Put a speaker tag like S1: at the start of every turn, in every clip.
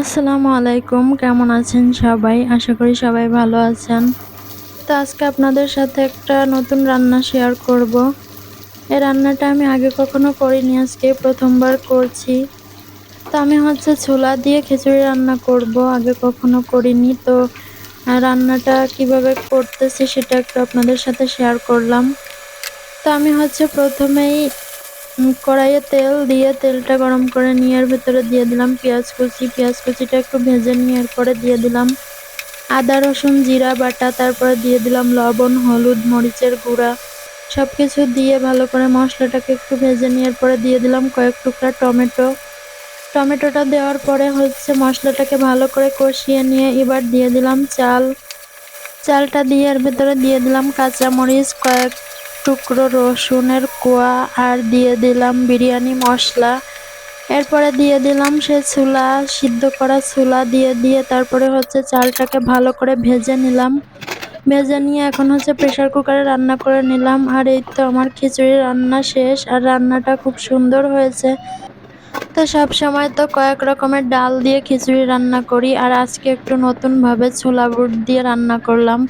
S1: আসসালামু আলাইকুম, কেমন আছেন সবাই? আশা করি সবাই ভালো আছেন। তো আজকে আপনাদের সাথে একটা নতুন রান্না শেয়ার করব। এই রান্নাটা আমি আগে কখনো করিনি, আজকে প্রথমবার করছি। তো আমি হচ্ছে ছোলা দিয়ে খিচুড়ি রান্না করব, আগে কখনো করিনি। তো রান্নাটা কীভাবে করতেছি সেটা একটু আপনাদের সাথে শেয়ার করলাম। তো আমি হচ্ছে প্রথমেই কড়াইয়ে তেল দিয়ে তেলটা গরম করে নিয়ে এর ভেতরে দিয়ে দিলাম পেঁয়াজ কুচি। পেঁয়াজ কুচিটা একটু ভেজে নিয়ে এরপরে দিয়ে দিলাম আদা, রসুন, জিরা, বাটা, তারপরে দিয়ে দিলাম লবণ, হলুদ, মরিচের গুঁড়া। সব কিছু দিয়ে ভালো করে মশলাটাকে একটু ভেজে নিয়ে এরপরে দিয়ে দিলাম কয়েক টুকরা টমেটো। টমেটোটা দেওয়ার পরে হচ্ছে মশলাটাকে ভালো করে কষিয়ে নিয়ে এবার দিয়ে দিলাম চাল। চালটা দিয়ে এর ভেতরে দিয়ে দিলাম কাঁচামরিচ কয়েক টুকরো রসুনের কোয়া আর দিয়ে দিলাম বিরিয়ানি মশলা। এরপরে দিয়ে দিলাম সে ছোলা সিদ্ধ করা ছোলা দিয়ে দিয়ে তারপরে হচ্ছে চালটাকে ভালো করে ভেজে নিলাম। ভেজে নিয়ে এখন হচ্ছে প্রেশার কুকারে রান্না করে নিলাম। আর এই তো আমার খিচুড়ি রান্না শেষ আর রান্নাটা খুব সুন্দর হয়েছে। তো সব সময় তো কয়েক রকমের ডাল দিয়ে খিচুড়ি রান্না করি আর আজকে একটু নতুনভাবে ছোলা বুট দিয়ে রান্না করলাম।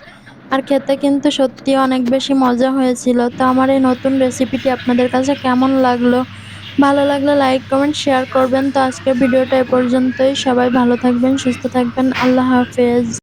S1: আর খেতে কিন্তু সত্যি অনেক বেশি মজা হয়েছিল। তো আমার এই নতুন রেসিপিটি আপনাদের কাছে কেমন লাগল? ভালো লাগলে লাইক কমেন্ট শেয়ার করবেন। তো আজকের ভিডিওটা এ পর্যন্তই। সবাই ভালো থাকবেন, সুস্থ থাকবেন। আল্লাহ হাফেজ।